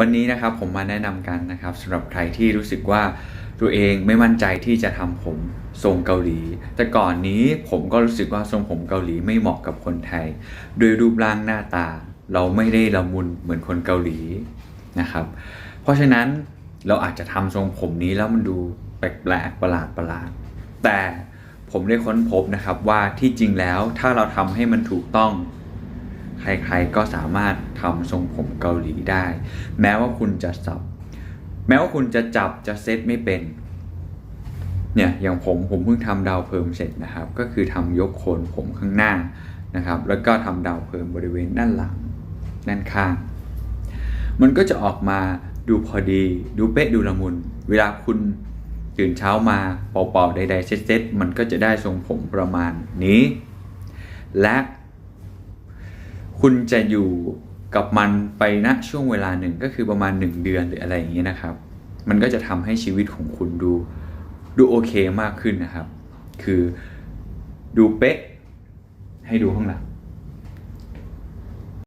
วันนี้นะครับผมมาแนะนำกันนะครับสำหรับใครที่รู้สึกว่าตัวเองไม่มั่นใจที่จะทำผมทรงเกาหลี แต่ก่อนนี้ผมก็รู้สึกว่าทรงผมเกาหลีไม่เหมาะกับคนไทย โดยรูปร่างหน้าตา เราไม่ได้ละมุนเหมือนคนเกาหลีนะครับ เพราะฉะนั้นเราอาจจะทำทรงผมนี้แล้วมันดูแปลกๆประหลาดประหลาดแต่ผมได้ค้นพบนะครับว่าที่จริงแล้วถ้าเราทำให้มันถูกต้อง ใครๆก็สามารถทำทรงผมเกาหลีได้ แม้ว่าคุณจะสับ แม้ว่าคุณจะจับจะเซตไม่เป็น เนี่ยอย่างผมผมเพิ่งทำดาวเพิ่มเสร็จนะครับ ก็คือทำยกโคนผมข้างหน้านะครับ แล้วก็ทำดาวเพิ่มบริเวณด้านหลังด้านข้าง มันก็จะออกมาดูพอดี ดูเป๊ะดูละมุน เวลาคุณตื่นเช้ามาเป่าๆใดๆเซ็ตๆมันก็จะได้ทรงผมประมาณนี้ และ คุณจะอยู่กับมันไปณช่วงเวลาหนึ่งก็คือประมาณ 1 เดือนหรืออะไรอย่างเงี้ยนะครับ มันก็จะทำให้ชีวิตของคุณดูดูโอเคมากขึ้นนะครับ คือดูเป๊ะให้ดูข้างหลัง